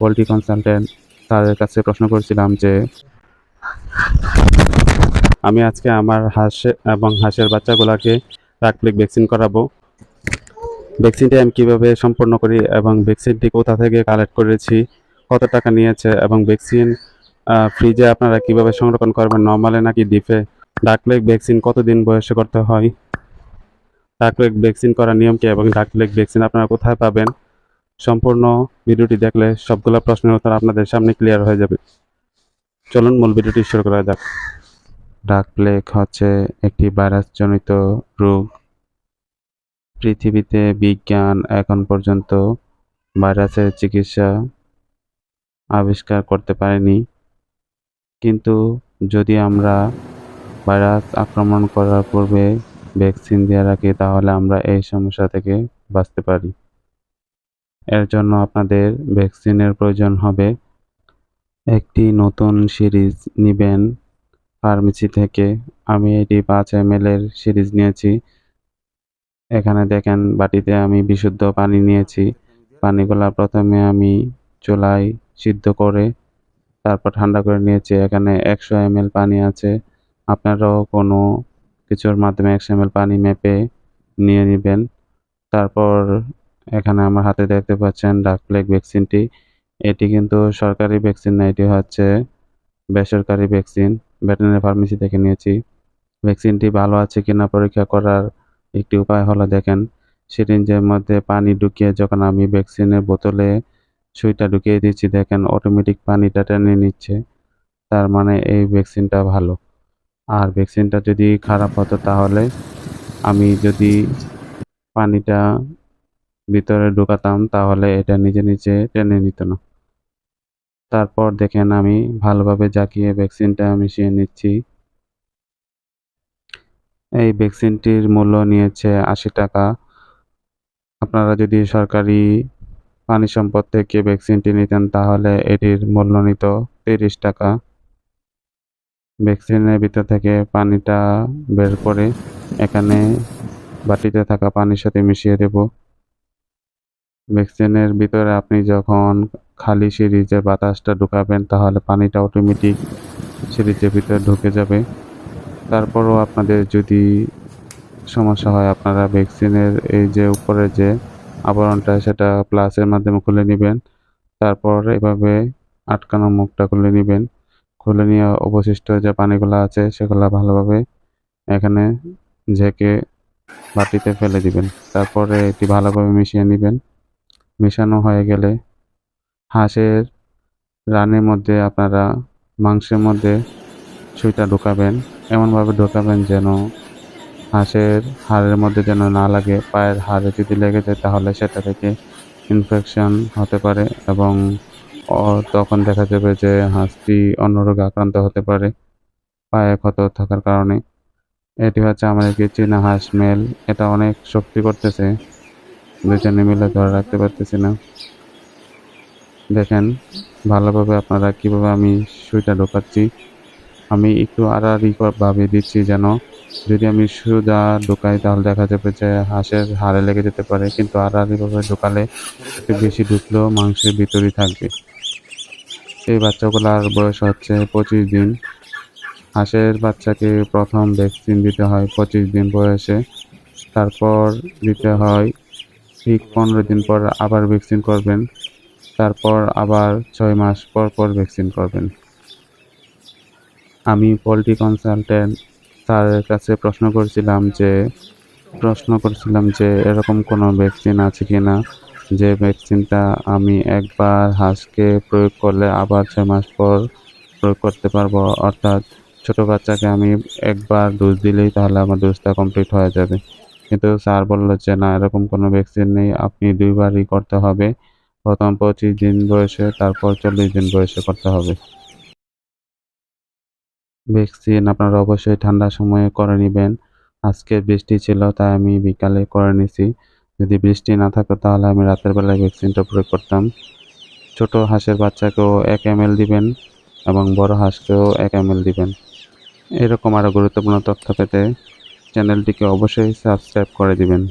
Poultry consultant তাদের কাছে প্রশ্ন করেছিলাম যে, আমি আজকে আমার হাঁস এবং হাঁসের বাচ্চাগুলোকে রাকপ্লিক ভ্যাকসিন করাবো। ভ্যাকসিনটি আমি কীভাবে সম্পন্ন করি এবং ভ্যাকসিনটি কোথা থেকে কালেক্ট করেছি, কত টাকা নিয়েছে এবং ভ্যাকসিন ফ্রিজে আপনারা কীভাবে সংরক্ষণ করবেন, নর্মালে নাকি ডিপে? ডাকলেক ভ্যাকসিন কতদিন বয়সে করতে হয়? ডাকলেক ভ্যাকসিন করার নিয়ম কি এবং ডাকলেক ভ্যাকসিন আপনারা কোথায় পাবেন? সম্পূর্ণ ভিডিওটি দেখলে সবগুলো প্রশ্নের উত্তর আপনাদের সামনে ক্লিয়ার হয়ে যাবে। চলুন মূল ভিডিওটি শুরু করা যাক। ডাক প্লেগ হচ্ছে একটি ভাইরাসজনিত রোগ। পৃথিবীতে বিজ্ঞান এখন পর্যন্ত ভাইরাসের চিকিৎসা আবিষ্কার করতে পারেনি। কিন্তু যদি আমরা ভাইরাস আক্রমণ করার পূর্বে ভ্যাকসিন দিয়ে রাখি, তাহলে আমরা এই সমস্যা থেকে বাঁচতে পারি। এর জন্য আপনাদের ভ্যাকসিনের প্রয়োজন হবে। একটি নতুন সিরিজ নেবেন ফার্মেসি থেকে। আমি এটি পাঁচ এম এর সিরিজ নিয়েছি। এখানে দেখেন বাটিতে আমি বিশুদ্ধ পানি নিয়েছি। পানিগুলা প্রথমে আমি চুলায় সিদ্ধ করে তারপর ঠান্ডা করে নিয়েছি। এখানে একশো এম পানি আছে। আপনারাও কোনো কিছুর মাধ্যমে একশো এম পানি মেপে নিয়ে নেবেন। তারপর এখানে আমার হাতে দেখতে পাচ্ছেন ডাকপ্লেগ ভ্যাকসিনটি। এটি কিন্তু সরকারি ভ্যাকসিন না, এটি হচ্ছে বেসরকারি ভ্যাকসিন। ভেটেরিনারি ফার্মেসি থেকে নিয়েছি। ভ্যাকসিনটি ভালো আছে কিনা পরীক্ষা করার একটি উপায় হলো দেখেন, সিরিঞ্জের মধ্যে পানি ঢুকিয়ে যখন আমি ভ্যাকসিনের বোতলে সুইটা ঢুকিয়ে দিচ্ছি, দেখেন অটোমেটিক পানিটা টেনে নিচ্ছে। তার মানে এই ভ্যাকসিনটা ভালো। আর ভ্যাকসিনটা যদি খারাপ হতো তাহলে আমি যদি পানিটা ভিতরে ঢুকাতাম, তাহলে এটা নিজে নিজে টেনে নিত না। তারপর দেখেন আমি ভালোভাবে জাকিয়ে ভ্যাকসিনটা মিশিয়ে নিচ্ছি। এই ভ্যাকসিনটির মূল্য নিয়েছে আশি টাকা। আপনারা যদি সরকারি পানি সম্পদ থেকে ভ্যাকসিনটি নিতেন, তাহলে এটির মূল্য নিত তিরিশ টাকা। ভ্যাকসিনের ভিতর থেকে পানিটা বের করে এখানে বাটিতে থাকা পানির সাথে মিশিয়ে দেব। ভ্যাকসিনের ভিতরে আপনি যখন খালি সিরিজে বাতাসটা ঢুকাবেন, তাহলে পানিটা অটোমেটিক সিরিজের ভিতরে ঢুকে যাবে। তারপরও আপনাদের যদি সমস্যা হয়, আপনারা ভ্যাকসিনের এই যে উপরে যে আবরণটা, সেটা প্লাসের মাধ্যমে খুলে নেবেন। তারপর এভাবে আটকানো মুখটা খুলে নেবেন। খুলে নিয়ে অবশিষ্ট যে পানিগুলো আছে, সেগুলো ভালোভাবে এখানে ঝেঁকে বাটিতে ফেলে দিবেন। তারপরে এটি ভালোভাবে মিশিয়ে নেবেন। মেশানো হয়ে গেলে হাঁসের রানের মধ্যে আপনারা মাংসের মধ্যে সুইটা ঢোকাবেন। এমনভাবে ঢোকাবেন যেন হাঁসের হাড়ের মধ্যে যেন না লাগে, পায়ের হাড়ে যদি লেগে যায় তাহলে সেটা থেকে ইনফেকশন হতে পারে এবং তখন দেখা যাবে যে হাঁসটি অন্য রোগে আক্রান্ত হতে পারে, পায়ে ক্ষত থাকার কারণে। এটি হচ্ছে আমাদেরকে চীনা হাঁস মেল। এটা অনেক শক্তি করতেছে। দুজনে মিলে ধরে রাখতে পারতেছি না। দেখেন, ভালোভাবে আপনারা কীভাবে আমি সুইটা ঢোকাচ্ছি। আমি একটু আড়াআড়ি ভাবে দিচ্ছি যেন যদি আমি সুদা ঢোকাই তাহলে দেখা যাবে যে হাঁসের হাড়ে লেগে যেতে পারে, কিন্তু আড়াআড়িভাবে ঢোকালে একটু বেশি ঢুকলেও মাংসের ভিতরেই থাকবে। এই বাচ্চাগুলোর বয়স হচ্ছে পঁচিশ দিন। হাঁসের বাচ্চাকে প্রথম ভ্যাকসিন দিতে হয় পঁচিশ দিন বয়সে। তারপর দিতে হয় ঠিক পনেরো দিন পর আবার ভ্যাকসিন করবেন, তারপর আবার ছয় মাস পর পর ভ্যাকসিন করবেন। আমি পোলট্রি কনসালটেন্ট তাদের কাছে প্রশ্ন করেছিলাম যে, প্রশ্ন করেছিলাম যে এরকম কোনো ভ্যাকসিন আছে কি না? যে ভ্যাকসিনটা আমি একবার হাঁসকে প্রয়োগ করলে আবার ছয় মাস পর প্রয়োগ করতে পারব, অর্থাৎ ছোট বাচ্চাকে আমি একবার ডোজ দিলেই তাহলে আমার ডোজটা কমপ্লিট হয়ে যাবে। কিন্তু স্যার বলল যে, না, এরকম কোনো ভ্যাকসিন নেই, আপনি দুইবারই করতে হবে। প্রথম পঁচিশ দিন বয়সে, তারপর চল্লিশ দিন বয়সে করতে হবে। ভ্যাকসিন আপনারা অবশ্যই ঠান্ডার সময়ে করে নেবেন। আজকে বৃষ্টি ছিল, তাই আমি বিকালে করে নিছি। যদি বৃষ্টি না থাকতো তাহলে আমি রাতের বেলায় ভ্যাকসিনটা প্রয়োগ করতাম। ছোট হাঁসের বাচ্চাকেও এক এম দিবেন এবং বড় হাঁসকেও এক এম দিবেন। এরকম আরও গুরুত্বপূর্ণ তথ্য পেতে চ্যানেলটিকে অবশ্যই সাবস্ক্রাইব করে দিবেন.